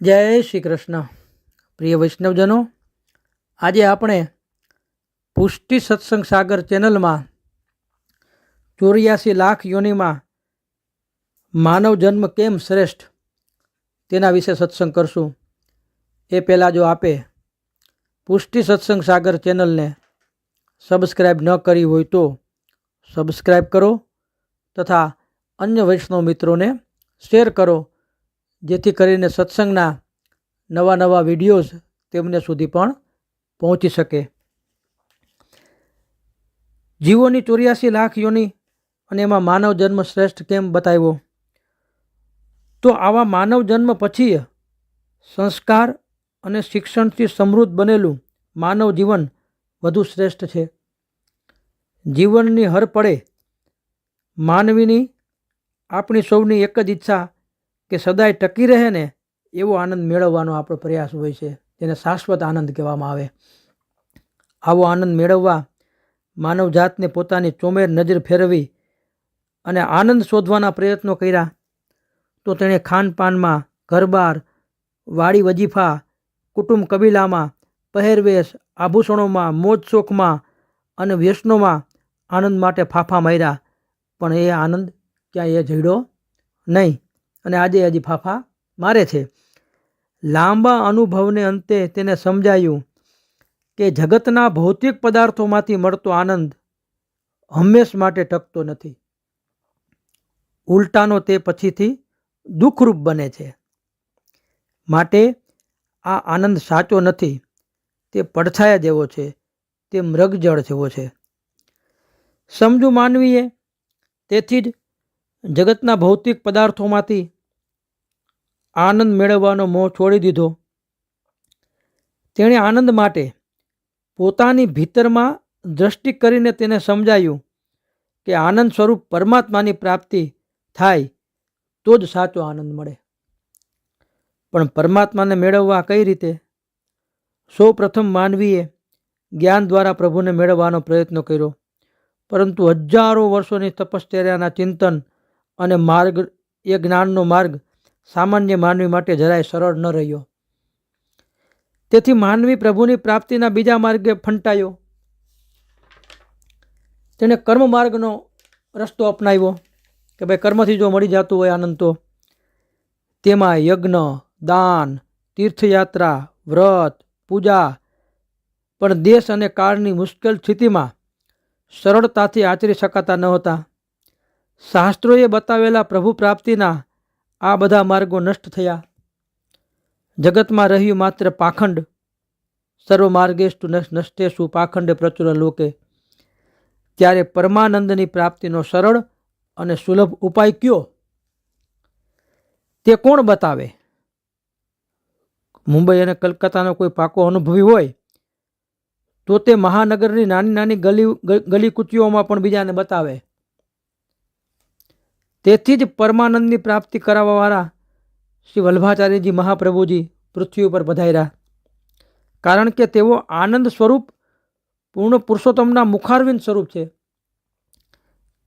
જય શ્રી કૃષ્ણ. પ્રિય વૈષ્ણવજનો, આજે આપણે પુષ્ટિ સત્સંગ સાગર ચેનલમાં ચોર્યાસી લાખ યોનિમાં માનવ જન્મ કેમ શ્રેષ્ઠ તેના વિશે સત્સંગ કરશું. એ પહેલાં જો આપે પુષ્ટિ સત્સંગ સાગર ચેનલને સબસ્ક્રાઈબ ન કરી હોય તો સબસ્ક્રાઈબ કરો તથા અન્ય વૈષ્ણવ મિત્રોને શેર કરો જેથી કરીને સત્સંગના નવા નવા વિડીયોઝ તેમને સુધી પણ પહોંચી શકે. જીવોની ચોર્યાસી લાખ યોની અને એમાં માનવ જન્મ શ્રેષ્ઠ કેમ બતાવ્યો? તો આવા માનવ જન્મ પછી સંસ્કાર અને શિક્ષણથી સમૃદ્ધ બનેલું માનવ જીવન વધુ શ્રેષ્ઠ છે. જીવનની હર પળે માનવીની આપણી સૌની એક જ ઈચ્છા કે સદાય ટકી રહે ને એવો આનંદ મેળવવાનો આપણો પ્રયાસ હોય છે, જેને શાશ્વત આનંદ કહેવામાં આવે. આવો આનંદ મેળવવા માનવ જાતને પોતાની ચોમેર નજર ફેરવી અને આનંદ શોધવાના પ્રયત્નો કર્યા, તો તેણે ખાનપાનમાં ઘરબાર, વાડી વજીફા, કુટુંબ કબીલામાં, પહેરવેશ, આભૂષણોમાં, મોજ શોખમાં અને વ્યસનોમાં આનંદ માટે ફાફા માર્યા. પણ એ આનંદ ક્યાંય એ જડ્યો નહીં. અને આજે હજી ફાફા મારે છે. લાંબા અનુભવને અંતે તેને સમજાયું કે જગતના ભૌતિક પદાર્થોમાંથી મળતો આનંદ હંમેશ માટે ટકતો નથી. ઉલટાનો તે પછીથી દુઃખરૂપ બને છે. માટે આ આનંદ સાચો નથી. તે પડછાયા જેવો છે. તે મૃગજળ જેવો છે. સમજુ માનવીએ, તેથી જ જગતના ભૌતિક પદાર્થોમાંથી આનંદ મેળવવાનો મોહ છોડી દીધો. તેણે આનંદ માટે પોતાની ભીતરમાં દ્રષ્ટિ કરીને તેને સમજાયું કે આનંદ સ્વરૂપ પરમાત્માની પ્રાપ્તિ થાય તો જ સાચો આનંદ મળે. પણ પરમાત્માને મેળવવા કઈ રીતે? સૌ પ્રથમ માનવીએ જ્ઞાન દ્વારા પ્રભુને મેળવવાનો પ્રયત્ન કર્યો. પરંતુ હજારો વર્ષોની તપશ્ચર્યાના ચિંતન અને માર્ગ એ જ્ઞાનનો માર્ગ સામાન્ય માનવી માટે જરાય સરળ ન રહ્યો. તેથી માનવી પ્રભુની પ્રાપ્તિના બીજા માર્ગે ફંટાયો. તેણે કર્મ માર્ગનો રસ્તો અપનાવ્યો કે ભાઈ કર્મથી જો મળી જતું હોય આનંદ તો. તેમાં યજ્ઞ, દાન, તીર્થયાત્રા, વ્રત, પૂજા, પણ દેશ અને કાળની મુશ્કેલ સ્થિતિમાં સરળતાથી આચરી શકાતા નહોતા શાસ્ત્રોએ બતાવેલા પ્રભુ પ્રાપ્તિના આ બધા માર્ગો નષ્ટ થયા. જગતમાં રહ્યું માત્ર પાખંડ. સર્વ માર્ગેષ્ટુ નષ્ટેશુ પાખંડે પ્રચુર લોકે. ત્યારે પરમાનંદની પ્રાપ્તિનો સરળ અને સુલભ ઉપાય કયો? તે કોણ બતાવે? મુંબઈ અને કલકત્તાનો કોઈ પાકો અનુભવી હોય, તો તે મહાનગરની નાની નાની ગલી ગલી કૂચીઓમાં પણ બીજાને બતાવે. તેથી જ પરમાનંદની પ્રાપ્તિ કરાવવાવાળા શ્રી વલ્ભાચાર્યજી મહાપ્રભુજી પૃથ્વી ઉપર પધાર્યા. કારણ કે તેઓ આનંદ સ્વરૂપ, પૂર્ણ પુરુષોત્તમના મુખારવિંદ સ્વરૂપ છે.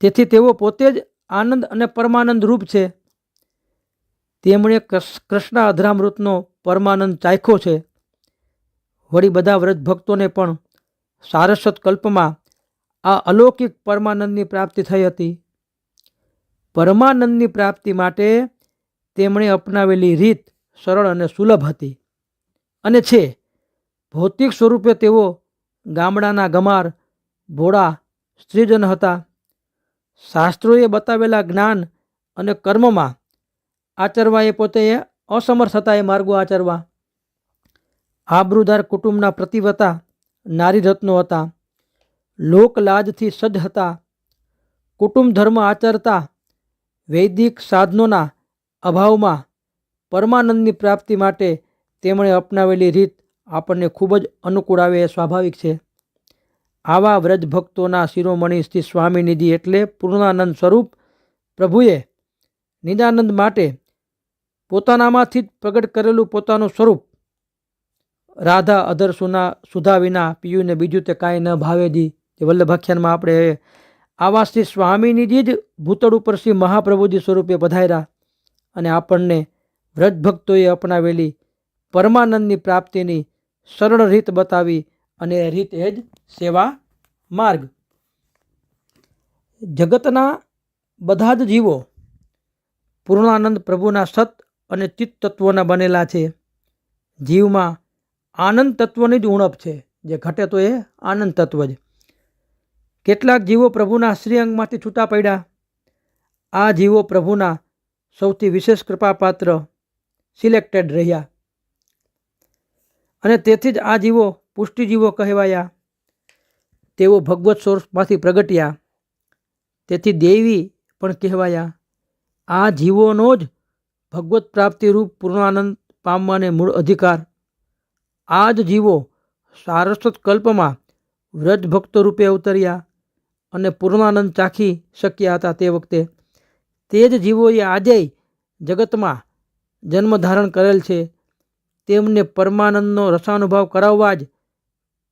તેથી તેઓ પોતે જ આનંદ અને પરમાનંદ રૂપ છે. તેમણે કૃષ્ણ અધરામૃતનો પરમાનંદ ચાખ્યો છે. વળી બધા વ્રજ ભક્તોને પણ સારસ્વત કલ્પમાં આ અલૌકિક પરમાનંદની પ્રાપ્તિ થઈ હતી. પરમાનંદની પ્રાપ્તિ માટે તેમણે અપનાવેલી રીત સરળ અને સુલભ હતી. અને છે, ભૌતિક સ્વરૂપે તેઓ ગામડાના ગમાર, ભોળા, સ્ત્રીજન હતા. શાસ્ત્રોએ બતાવેલા જ્ઞાન અને કર્મમાં આચરવા એ પોતે અસમર્થ હતા એ માર્ગો આચરવા. આબરૂદાર કુટુંબના પ્રતિવતા નારી રત્નો હતા. લોકલાજથી સજ્જ હતા. કુટુંબ ધર્મ આચરતા વૈદિક સાધનોના અભાવમાં પરમાનંદની પ્રાપ્તિ માટે તેમણે અપનાવેલી રીત આપણને ખૂબ જ અનુકૂળ આવે એ સ્વાભાવિક છે. આવા વ્રજ ભક્તોના શિરોમણી શ્રી સ્વામીનિધિ એટલે પૂર્ણાનંદ સ્વરૂપ પ્રભુએ નિદાનંદ માટે પોતાનામાંથી જ પ્રગટ કરેલું પોતાનું સ્વરૂપ રાધા અધર સુના સુધા વિના પીયુને બીજું તે કાંઈ ન ભાવેજી જે. વલ્લભાખ્યાનમાં આપણે આવા શ્રી સ્વામીનીજી જ ભૂતળ ઉપર શ્રી મહાપ્રભુજી સ્વરૂપે પધાર્યા અને આપણને વ્રજભક્તોએ અપનાવેલી પરમાનંદની પ્રાપ્તિની સરળ રીત બતાવી અને રીત એ જ સેવા માર્ગ. જગતના બધા જ જીવો પૂર્ણાનંદ પ્રભુના સત અને ચિત્ત તત્વોના બનેલા છે. જીવમાં આનંદ તત્વની જ ઉણપ છે, જે ઘટે તો એ આનંદ તત્વ જ. કેટલાક જીવો પ્રભુના શ્રીઅંગમાંથી છૂટા પડ્યા. આ જીવો પ્રભુના સૌથી વિશેષ કૃપાપાત્ર, સિલેક્ટેડ રહ્યા. અને તેથી જ આ જીવો પુષ્ટિજીવો કહેવાયા. તેઓ ભગવત સોર્સમાંથી પ્રગટ્યા. તેથી દેવી પણ કહેવાયા, આ જીવોનો જ ભગવત પ્રાપ્તિરૂપ પૂર્ણાનંદ પામવાને મૂળ અધિકાર. આ જ જીવો સારસ્વત કલ્પમાં વ્રજ ભક્ત રૂપે અવતર્યા. અને પૂર્ણાનંદ ચાખી શક્યા હતા તે વખતે. તે જ જીવોએ આજે જગતમાં જન્મ ધારણ કરેલ છે. તેમને પરમાનંદનો રસાનુભવ કરાવવા જ,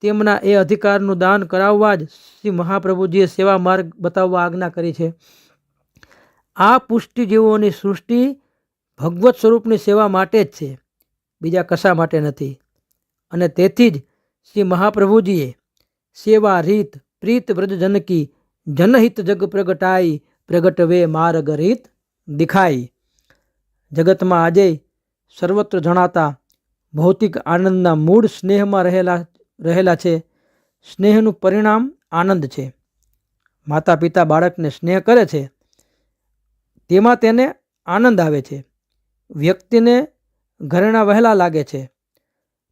તેમના એ અધિકારનું દાન કરાવવા જ શ્રી મહાપ્રભુજીએ સેવા માર્ગ બતાવવા આજ્ઞા કરી છે. આ પુષ્ટિ જીવોની સૃષ્ટિ ભગવત સ્વરૂપની સેવા માટે જ છે, બીજા કશા માટે નથી. અને તેથી જ શ્રી મહાપ્રભુજીએ સેવા રીત પ્રીત વ્રજ જનકી, જનહિત જગ પ્રગટાઈ, પ્રગટવે માર્ગ રીત દિખાઈ. જગતમાં આજે સર્વત્ર જણાતા ભૌતિક આનંદના મૂળ સ્નેહમાં રહેલા રહેલા છે. સ્નેહનું પરિણામ આનંદ છે. માતા પિતા બાળકને સ્નેહ કરે છે. તેમાં તેને આનંદ આવે છે. વ્યક્તિને ઘરેણા વહેલા લાગે છે.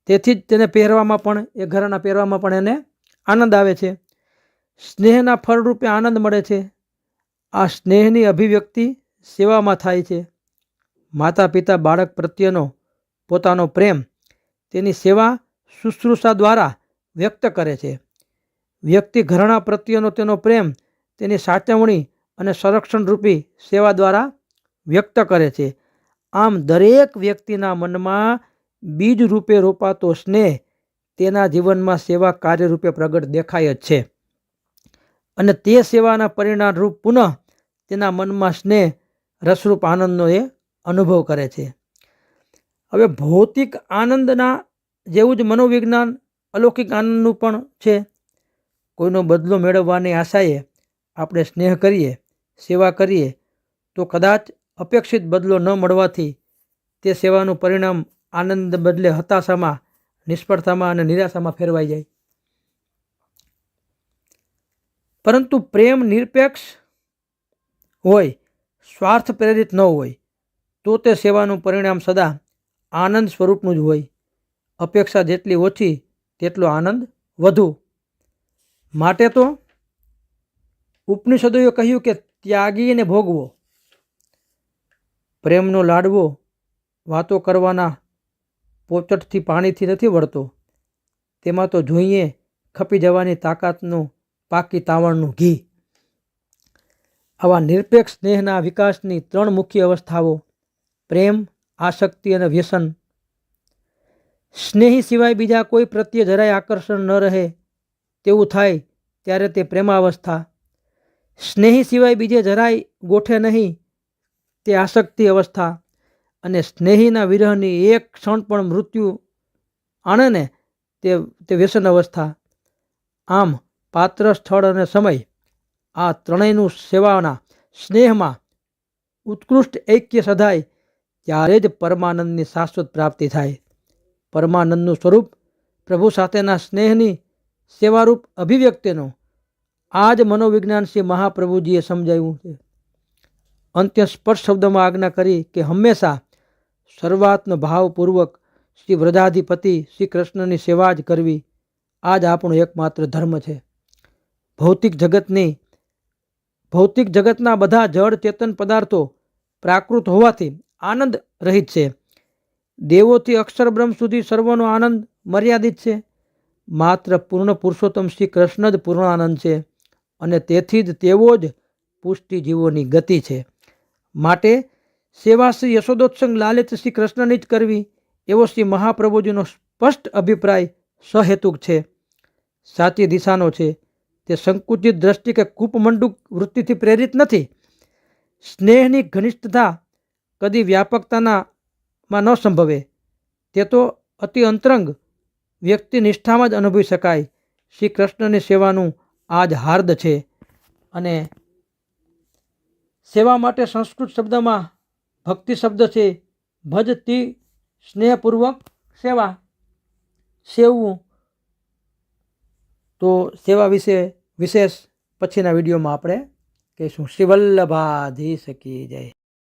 તેથી જ તેને પહેરવામાં પણ, એ ઘરેણા પહેરવામાં પણ એને આનંદ આવે છે. સ્નેહના ફળરૂપે આનંદ મળે છે. આ સ્નેહની અભિવ્યક્તિ સેવામાં થાય છે. માતા પિતા બાળક પ્રત્યેનો પોતાનો પ્રેમ તેની સેવા શુશ્રૂષા દ્વારા વ્યક્ત કરે છે. વ્યક્તિ ઘરણા પ્રત્યેનો તેનો પ્રેમ તેની સાચવણી અને સંરક્ષણરૂપી સેવા દ્વારા વ્યક્ત કરે છે. આમ દરેક વ્યક્તિના મનમાં બીજ રૂપે રોપાતો સ્નેહ તેના જીવનમાં સેવા કાર્યરૂપે પ્રગટ દેખાય જ છે. અને તે સેવાના પરિણામરૂપ પુનઃ તેના મનમાં સ્નેહ, રસરૂપ આનંદનો એ અનુભવ કરે છે. હવે ભૌતિક આનંદના જેવું જ મનોવિજ્ઞાન અલૌકિક આનંદનું પણ છે. કોઈનો બદલો મેળવવાની આશાએ આપણે સ્નેહ કરીએ, સેવા કરીએ, તો કદાચ અપેક્ષિત બદલો ન મળવાથી તે સેવાનું પરિણામ આનંદ બદલે હતાશામાં, નિષ્ફળતામાં અને નિરાશામાં ફેરવાઈ જાય. પરંતુ પ્રેમ નિરપેક્ષ હોય, સ્વાર્થ પ્રેરિત ન હોય, તો તે સેવાનું પરિણામ સદા આનંદ સ્વરૂપનું જ હોય. અપેક્ષા જેટલી ઓછી, તેટલો આનંદ વધુ. માટે તો ઉપનિષદોએ કહ્યું કે ત્યાગીને ભોગવો. પ્રેમનો લાડવો વાતો કરવાના પોચટથી પાણીથી નથી વળતો. તેમાં તો જોઈએ ખપી જવાની તાકાતનું પાકી તાવણનું ઘી. આવા નિરપેક્ષ સ્નેહના વિકાસની ત્રણ મુખ્ય અવસ્થાઓ, પ્રેમ, આસક્તિ અને વ્યસન. સ્નેહી સિવાય બીજા કોઈ પ્રત્યે જરાય આકર્ષણ ન રહે તેવું થાય ત્યારે તે પ્રેમાવસ્થા. સ્નેહી સિવાય બીજે જરાય ગોઠે નહીં તે આસક્તિ અવસ્થા. અને સ્નેહીના વિરહની એક ક્ષણ પણ મૃત્યુ આણે ને તે તે વ્યસન અવસ્થા. આમ પાત્ર સ્થળ અને સમય. આ ત્રણેયનું સેવાના સ્નેહમાં ઉત્કૃષ્ટ ઐક્ય સધાય, ત્યારે જ પરમાનંદની શાશ્વત પ્રાપ્તિ થાય. પરમાનંદનું સ્વરૂપ પ્રભુ સાથેના સ્નેહની સેવારૂપ અભિવ્યક્તિનો આ જ મનોવિજ્ઞાન શ્રી મહાપ્રભુજીએ સમજાવ્યું છે. અંત્ય સ્પર્શ શબ્દમાં આજ્ઞા કરી કે હંમેશા સર્વાત્મ ભાવપૂર્વક શ્રી વ્રજાધિપતિ શ્રી કૃષ્ણની સેવા જ કરવી આ જ આપણો એકમાત્ર ધર્મ છે. ભૌતિક જગતની ભૌતિક જગતના બધા જળ ચેતન પદાર્થો પ્રાકૃત હોવાથી આનંદ રહિત છે. દેવોથી અક્ષરબ્રહ્મ સુધી સર્વનો આનંદ મર્યાદિત છે. માત્ર પૂર્ણ પુરુષોત્તમ શ્રી કૃષ્ણ જ પૂર્ણ આનંદ છે અને તેથી જ તેઓ જ પુષ્ટિ જીવોની ગતિ છે. માટે સેવા શ્રી યશોદોત્સંગ લાલિત શ્રી કૃષ્ણની જ કરવી એવો શ્રી મહાપ્રભુજીનો સ્પષ્ટ અભિપ્રાય સહેતુક છે. સાચી દિશાનો છે. તે સંકુચિત દ્રષ્ટિ કે કૂપમંડુક વૃત્તિથી પ્રેરિત નથી. સ્નેહની ઘનિષ્ઠતા કદી વ્યાપકતાનામાં ન સંભવે. તે તો અતિ અંતરંગ વ્યક્તિ નિષ્ઠામાં જ અનુભવી શકાય. શ્રી કૃષ્ણની સેવાનું આ જ હાર્દ છે અને સેવા માટે સંસ્કૃત શબ્દમાં ભક્તિ શબ્દ છે. ભજતી સ્નેહપૂર્વક સેવા. સેવવું તો સેવા વિશે વિશેષ પછીના વિડીયોમાં આપણે કહીશું. શ્રી વલ્લભાધીશ કી જય.